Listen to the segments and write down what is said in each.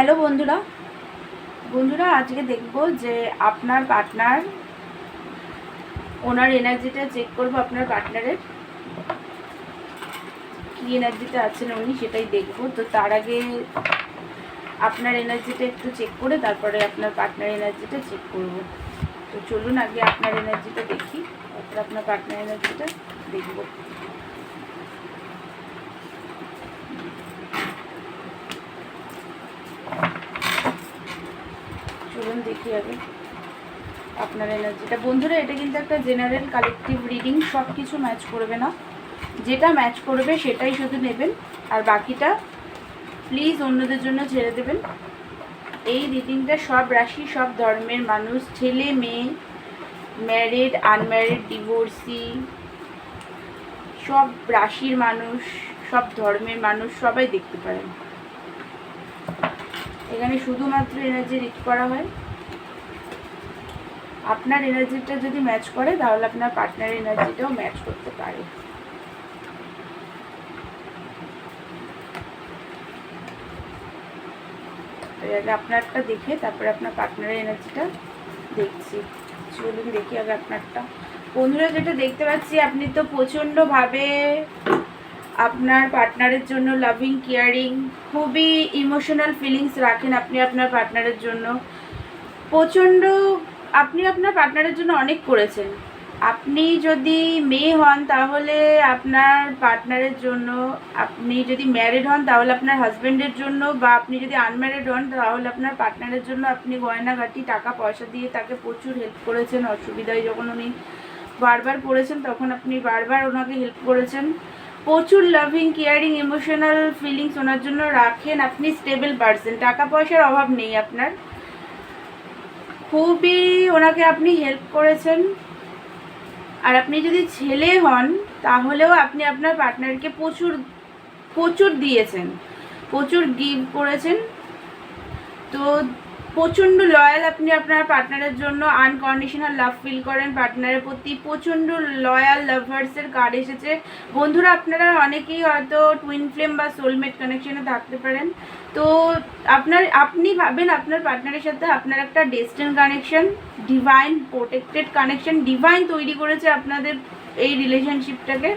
Hello বন্ধুরা। বন্ধুরা, আজকে দেখব যে আপনার পার্টনার ওনার এনার্জিটা চেক করব আপনার পার্টনারের কি এনার্জিতে আছেন উনি সেটাই দেখব। তো তার আগে আপনার এনার্জিটা একটু চেক করে তারপরে আপনার পার্টনার এনার্জিটা চেক করব। তো চলুন আগে আপনার এনার্জিটা দেখি, তারপরে আপনার পার্টনার এনার্জিটা দেখব। চলুন দেখি আগে আপনার এনার্জিটা বন্ধুরা, এটা কিন্তু একটা জেনারেল কালেকটিভ রিডিং সব কিছু ম্যাচ করবে না। যেটা ম্যাচ করবে সেটাই শুধু নেবেন। আর বাকিটা প্লিজ অন্যদের জন্য ছেড়ে দেবেন। এই রিডিংটা সব রাশি, সব ধর্মের মানুষ, ছেলে, মেয়ে ম্যারিড আনম্যারিড ডিভোর্সি সব রাশির মানুষ, সব ধর্মের মানুষ সবাই দেখতে পারেন। এখানে শুধুমাত্র এনার্জি রিড করা হয়। আপনার এনার্জিটা যদি ম্যাচ করে, তাহলে আপনার পার্টনার এনার্জিটাও ম্যাচ করতে পারে। আগে আপনারটা দেখে, তারপরে আপনার পার্টনারের এনার্জিটা দেখছি। চলুন দেখি আগে আপনারটা। বন্ধুরা, যেটা দেখতে পাচ্ছি, আপনি তো প্রচণ্ডভাবে আপনার পার্টনারের জন্য লাভিং কেয়ারিং খুবই ইমোশনাল ফিলিংস রাখেন আপনি আপনার পার্টনারের জন্য। প্রচণ্ড আপনি আপনার পার্টনারের জন্য অনেক করেছেন। আপনি যদি মেয়ে হন, তাহলে আপনার পার্টনারের জন্য, আপনি যদি ম্যারিড হন, তাহলে আপনার হাজব্যান্ডের জন্য, বা আপনি যদি আনম্যারিড হন, তাহলে আপনার পার্টনারের জন্য আপনি গয়নাঘাটি টাকা পয়সা দিয়ে তাকে প্রচুর হেল্প করেছেন, অসুবিধায় যখন উনি বারবার পড়েছেন, তখন আপনি বারবার ওনাকে হেল্প করেছেন। প্রচুর লাভিং কেয়ারিং ইমোশনাল ফিলিংস ওনার জন্য রাখেন। আপনি স্টেবল পারসন টাকা পয়সার অভাব নেই আপনার। খুবই ওনাকে আপনি হেল্প করেছেন। আর আপনি যদি ছেলে হন, তাহলেও আপনি আপনার পার্টনারকে প্রচুর প্রচুর দিয়েছেন। প্রচুর গিভ করেছেন। তো প্রচণ্ড লয়াল আপনি আপনার পার্টনারের জন্য আনকন্ডিশনাল লাভ ফিল করেন পার্টনারের প্রতি প্রচণ্ড লয়াল লাভার্সের কার্ড এসেছে। বন্ধুরা, আপনারা অনেকেই হয়তো টুইন ফ্লেম বা সোলমেট কানেকশনে থাকতে পারেন। তো আপনার, আপনি ভাবেন আপনার পার্টনারের সাথে আপনার একটা destined connection divine protected connection divine তৈরি করেছে আপনাদের এই রিলেশনশিপটাকে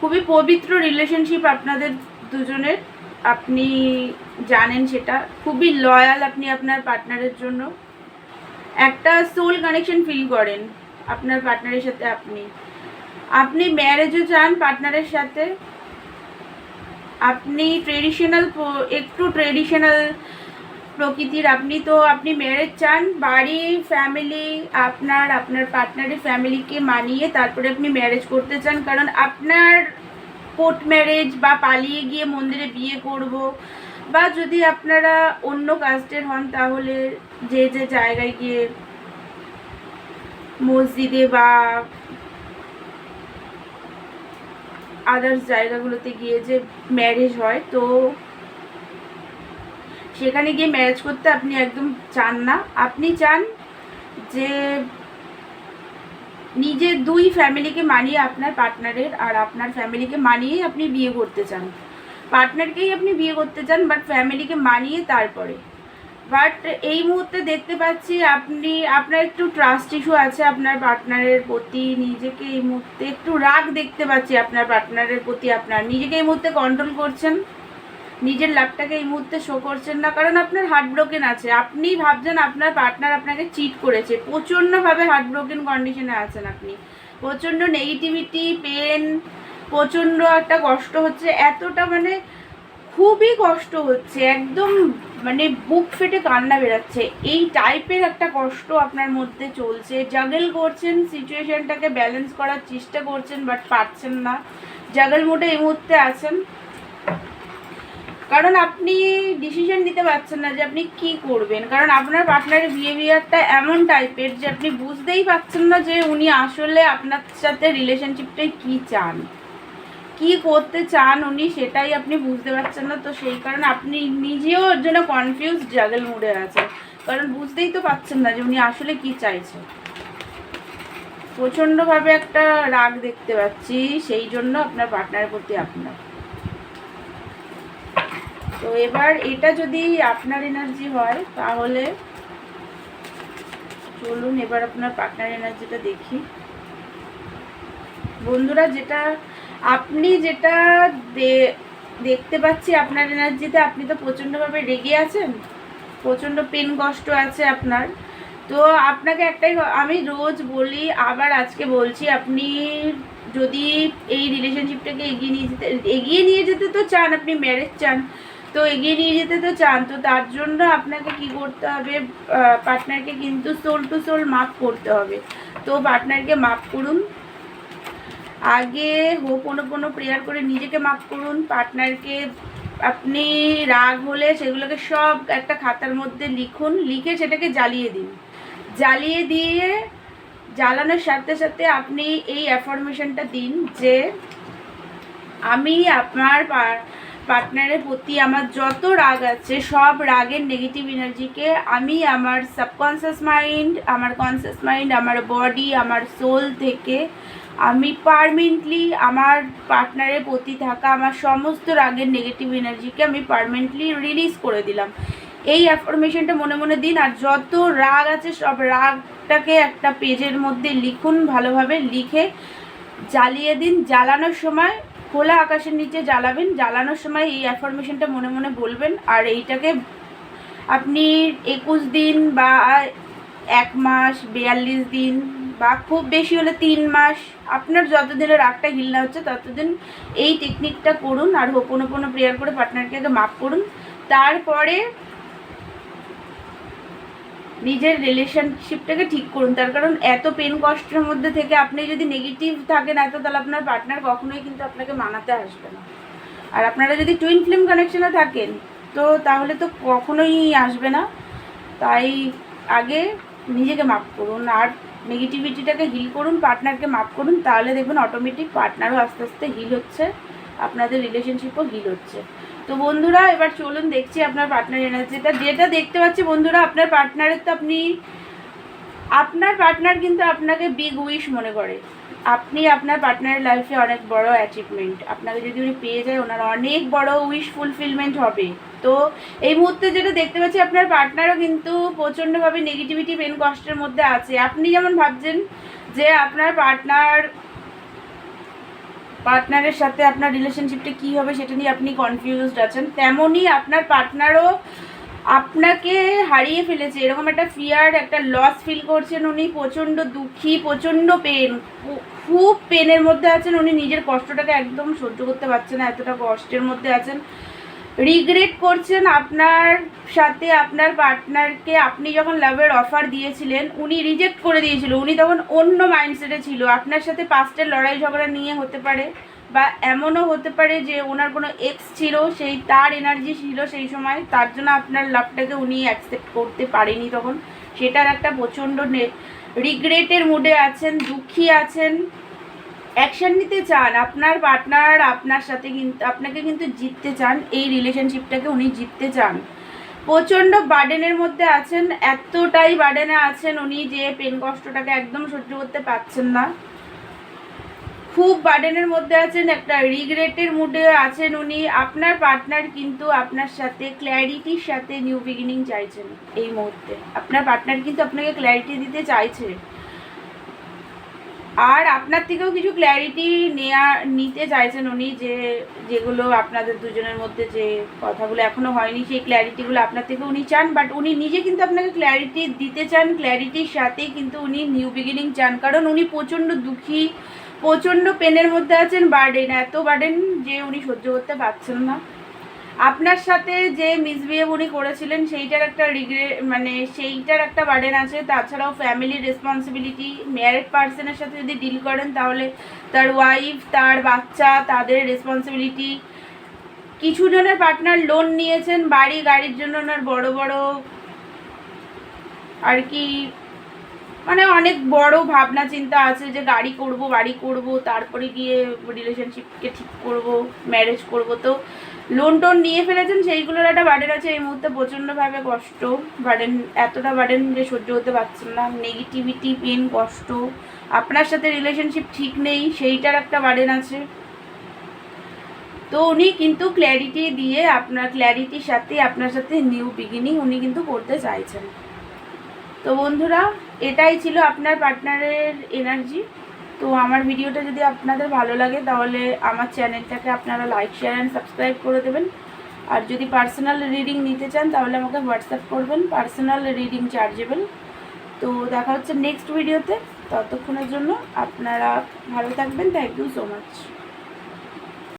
খুবই পবিত্র রিলেশনশিপ আপনাদের দুজনের। আপনি জানেন সেটা। খুবই লয়াল আপনি আপনার পার্টনারের জন্য। একটা সোল কানেকশন ফিল করেন আপনার পার্টনারের সাথে আপনি। আপনি ম্যারেজও চান পার্টনারের সাথে। আপনি ট্রেডিশনাল একটু ট্রেডিশনাল প্রকৃতির। আপনি তো, আপনি ম্যারেজ চান, বাড়ি ফ্যামিলি আপনার আপনার পার্টনারের ফ্যামিলিকে মানিয়ে তারপরে আপনি ম্যারেজ করতে চান। কারণ আপনার কোর্ট ম্যারেজ বা পালিয়ে গিয়ে মন্দিরে বিয়ে করব, বা যদি আপনারা অন্য কাস্টের হন তাহলে যে যে জায়গায় গিয়ে মসজিদে বা আদার্স জায়গাগুলোতে গিয়ে যে ম্যারেজ হয়, তো সেখানে গিয়ে ম্যারেজ করতে আপনি একদম চান না। আপনি চান যে নিজের দুই ফ্যামিলিকে মানিয়ে আপনার পার্টনারের আর আপনার ফ্যামিলিকে মানিয়ে আপনি বিয়ে করতে চান। পার্টনারকেই আপনি বিয়ে করতে চান বাট ফ্যামিলিকে মানিয়ে তারপরে। বাট এই মুহূর্তে দেখতে পাচ্ছি আপনি, আপনার একটু ট্রাস্ট ইস্যু আছে আপনার পার্টনারের প্রতি। নিজেকে এই মুহূর্তে একটু রাগ দেখতে পাচ্ছি আপনার পার্টনারের প্রতি। আপনার নিজেকে এই মুহূর্তে কন্ট্রোল করছেন। নিজের লাভটাকে এই মুহূর্তে শো করছেন না, কারণ আপনার হার্ট ব্রোকেন আছে। আপনি ভাবছেন আপনার পার্টনার আপনাকে চিট করেছে। প্রচণ্ডভাবে হার্ট ব্রোকেন কন্ডিশনে আছেন আপনি। প্রচণ্ড নেগেটিভিটি পেন প্রচণ্ড একটা কষ্ট হচ্ছে। এতটা মানে খুবই কষ্ট হচ্ছে। একদম মানে বুক ফেটে কান্না বেরাচ্ছে। এই টাইপের একটা কষ্ট আপনার মধ্যে চলছে। জাগেল করছেন সিচুয়েশনটাকে ব্যালেন্স করার চেষ্টা করছেন বাট পারছেন না। জাগেল মোডে এই মুহূর্তে আছেন। কারণ আপনি ডিসিশন দিতে পারছেন না যে আপনি কি করবেন। কারণ আপনার পার্টনারের বিহেভিয়ারটা এমন টাইপের যে আপনি বুঝতেই পারছেন না যে উনি আসলে আপনার সাথে রিলেশনশিপটাই কি চান। কি করতে চান উনি সেটাই আপনি বুঝতে পারছেন না। তো সেই কারণে আপনি নিজেও ওর জন্য কনফিউজ জাগেল মুডে আছে কারণ বুঝতেই তো পারছেন না যে উনি আসলে কি চাইছে। প্রচণ্ডভাবে একটা রাগ দেখতে পাচ্ছি, সেই জন্য আপনার পার্টনারের প্রতি আপনার। তো এবার এটা যদি আপনার এনার্জি হয়, তাহলে চলুন এবার আপনার পার্টনার এনার্জিটা দেখি। বন্ধুরা, যেটা আপনি যেটা দেখতে পাচ্ছি আপনার এনার্জিতে আপনি তো প্রচণ্ডভাবে রেগে আছেন, প্রচণ্ড পেন কষ্ট আছে আপনার। তো আপনাকে একটাই আমি রোজ বলি, আবার আজকে বলছি, আপনি যদি এই রিলেশনশিপটাকে এগিয়ে নিয়ে যেতে, এগিয়ে নিয়ে যেতে তো চান, আপনি ম্যারেজ চান তো এগিয়ে নিয়ে যেতে তো চান, তো তার জন্য আপনাকে কি করতে হবে? পার্টনারকে কিন্তু সোল টু সোল মাপ করতে হবে। তো পার্টনারকে মাপ করুন। আগে হোক, কোনো কোনো প্রেয়ার করে নিজেকে মাপ করুন। পার্টনারকে আপনি রাগ হলে সেগুলোকে সব একটা খাতার মধ্যে লিখুন, লিখে সেটাকে জ্বালিয়ে দিন। জ্বালিয়ে দিয়ে জ্বালানোর সাথে সাথে আপনি এই অ্যাফরমেশনটা দিন যে, আমি আপনার পার্টনারের প্রতি আমার যত রাগ আছে, সব রাগের নেগেটিভ এনার্জিকে আমি আমার সাবকনসিয়াস মাইন্ড আমার কনসিয়াস মাইন্ড আমার বডি আমার সোল থেকে আমি পারমানেন্টলি আমার পার্টনারের প্রতি থাকা আমার সমস্ত রাগের নেগেটিভ এনার্জিকে আমি পারমানেন্টলি রিলিজ করে দিলাম। এই অ্যাফরমেশনটা মনে মনে দিন, আর যত রাগ আছে, সব রাগটাকে একটা পেজের মধ্যে লিখুন, ভালোভাবে লিখে জ্বালিয়ে দিন। জ্বালানোর সময় খোলা আকাশের নিচে জ্বালাবেন। জ্বালানোর সময় এই অ্যাফরমেশনটা মনে মনে বলবেন। আর এইটাকে আপনি একুশ দিন বা এক মাস, বিয়াল্লিশ দিন বা খুব বেশি হলে তিন মাস, আপনার যতদিনের রাগটা হিল না হচ্ছে ততদিন এই টেকনিকটা করুন। আর হোপনোপনো প্রেয়ার করে পার্টনারকে মাফ করুন। তারপরে নিজের রিলেশনশিপটাকে ঠিক করুন। তার কারণ এত পেন কষ্টের মধ্যে থেকে আপনি যদি নেগেটিভ থাকেন এত, তাহলে আপনার পার্টনার কখনোই কিন্তু আপনাকে মানাতে আসবে না। আর আপনারা যদি টুইন ফিল্ম কানেকশনে থাকেন, তো তাহলে তো কখনোই আসবে না। তাই আগে নিজেকে মাপ করুন, আর নেগেটিভিটিটাকে হিল করুন পার্টনারকে মাপ করুন, তাহলে দেখবেন অটোমেটিক পার্টনারও আস্তে আস্তে হিল হচ্ছে, আপনাদের রিলেশনশিপও হিল হচ্ছে। তো বন্ধুরা, এবার চলুন দেখছি আপনার পার্টনার এনার্জিটা যেটা দেখতে পাচ্ছি বন্ধুরা, আপনার পার্টনারের তো আপনি, আপনার পার্টনার কিন্তু আপনাকে বিগ উইশ মনে করে। আপনি আপনার পার্টনারের লাইফে অনেক বড় অ্যাচিভমেন্ট আপনাকে যদি উনি পেয়ে যায়, ওনার অনেক বড় উইশ ফুলফিলমেন্ট হবে। তো এই মুহূর্তে যেটা দেখতে পাচ্ছি, আপনার পার্টনারও কিন্তু প্রচণ্ডভাবে নেগেটিভিটি পেন কষ্টের মধ্যে আছে। আপনি যেমন ভাবছেন যে আপনার পার্টনার পার্টনারের সাথে আপনার রিলেশনশিপটা কী হবে সেটা নিয়ে আপনি কনফিউজড আছেন। তেমনই আপনার পার্টনারও আপনাকে হারিয়ে ফেলেছে। এরকম একটা ফিয়ার একটা লস ফিল করছেন উনি, প্রচণ্ড দুঃখী, প্রচণ্ড পেন খুব পেনের মধ্যে আছেন। উনি নিজের কষ্টটাকে একদম সহ্য করতে পারছেন না, এতটা কষ্টের মধ্যে আছেন। রিগ্রেট করছেন আপনার সাথে আপনার পার্টনারকে আপনি যখন লাভের অফার দিয়েছিলেন, উনি রিজেক্ট করে দিয়েছিল। উনি তখন অন্য মাইন্ডসেটে ছিল। আপনার সাথে পাস্টের লড়াই ঝগড়া নিয়ে হতে পারে বা এমনও হতে পারে যে ওনার কোনো এক্স ছিল, সেই তার এনার্জি ছিল সেই সময়। তার জন্য আপনার লাভটাকে উনি অ্যাকসেপ্ট করতে পারেনি তখন। সেটার একটা প্রচণ্ড রিগ্রেটের মুডে আছেন, দুঃখী আছেন। অ্যাকশন নিতে চান, আপনার পার্টনার আপনার সাথে কিন্তু আপনাকে কিন্তু জিততে চান, এই রিলেশনশিপটাকে উনি জিততে চান। প্রচণ্ড বার্ডেনের মধ্যে আছেন, এতটাই বার্ডেনে আছেন উনি যে পেন কষ্টটাকে একদম সহ্য করতে পারছেন না। খুব বার্ডেনের মধ্যে আছেন, একটা রিগ্রেটের মুডে আছেন উনি, আপনার পার্টনার কিন্তু আপনার সাথে ক্ল্যারিটির সাথে নিউ বিগিনিং চাইছেন এই মুহূর্তে। আপনার পার্টনার কিন্তু আপনাকে ক্ল্যারিটি দিতে চাইছে। আর আপনার থেকেও কিছু ক্ল্যারিটি নেয়া নিতে চাইছেন উনি যে, যেগুলো আপনাদের দুজনের মধ্যে যে কথাগুলো এখনও হয়নি, সেই ক্ল্যারিটিগুলো আপনার থেকে উনি চান বাট উনি নিজে কিন্তু আপনাকে ক্ল্যারিটি দিতে চান ক্ল্যারিটির সাথেই কিন্তু উনি নিউ বিগিনিং চান। কারণ উনি প্রচণ্ড দুঃখী, প্রচণ্ড পেনের মধ্যে আছেন বার্ডেন এত বার্ডেন যে উনি সহ্য করতে পারছেন না। আপনার সাথে যে মিসবিহেভ উনি করেছিলেন, সেইটার একটা রিগ্রে মানে সেইটার একটা বার্ডেন আছে। তাছাড়াও ফ্যামিলি রেসপন্সিবিলিটি ম্যারিড পার্সনের সাথে যদি ডিল করেন, তাহলে তার ওয়াইফ তার বাচ্চা, তাদের রেসপন্সিবিলিটি কিছু জনের পার্টনার লোন নিয়েছেন, বাড়ি গাড়ির জন্য ওনার বড় বড় আর কি মানে অনেক বড় ভাবনা চিন্তা আছে যে গাড়ি করব, বাড়ি করব, তারপরে গিয়ে রিলেশনশিপকে ঠিক করব ম্যারেজ করব। তো লোন টোন নিয়ে ফেলেছেন, সেইগুলোর একটা বার্ডেন আছে। এই মুহূর্তে প্রচণ্ডভাবে কষ্ট। বার্ডেন এতটা বার্ডেন যে সহ্য হতে পারছেন না। নেগেটিভিটি পেন কষ্ট। আপনার সাথে রিলেশনশিপ ঠিক নেই, সেইটার একটা বার্ডেন আছে। তো উনি কিন্তু ক্ল্যারিটি দিয়ে আপনার ক্ল্যারিটির সাথে আপনার সাথে নিউ বিগিনিং উনি কিন্তু করতে চাইছেন। তো বন্ধুরা, এটাই ছিল আপনার পার্টনারের এনার্জি তো আমার ভিডিওটা যদি আপনাদের ভালো লাগে, তাহলে আমার চ্যানেলটাকে আপনারা লাইক শেয়ার অ্যান্ড সাবস্ক্রাইব করে দেবেন। আর যদি পার্সোনাল রিডিং নিতে চান, তাহলে আমাকে হোয়াটসঅ্যাপ করবেন পার্সোনাল রিডিং চার্জেবেল তো দেখা হচ্ছে নেক্সট ভিডিওতে ততক্ষণের জন্য আপনারা ভালো থাকবেন। Thank you so much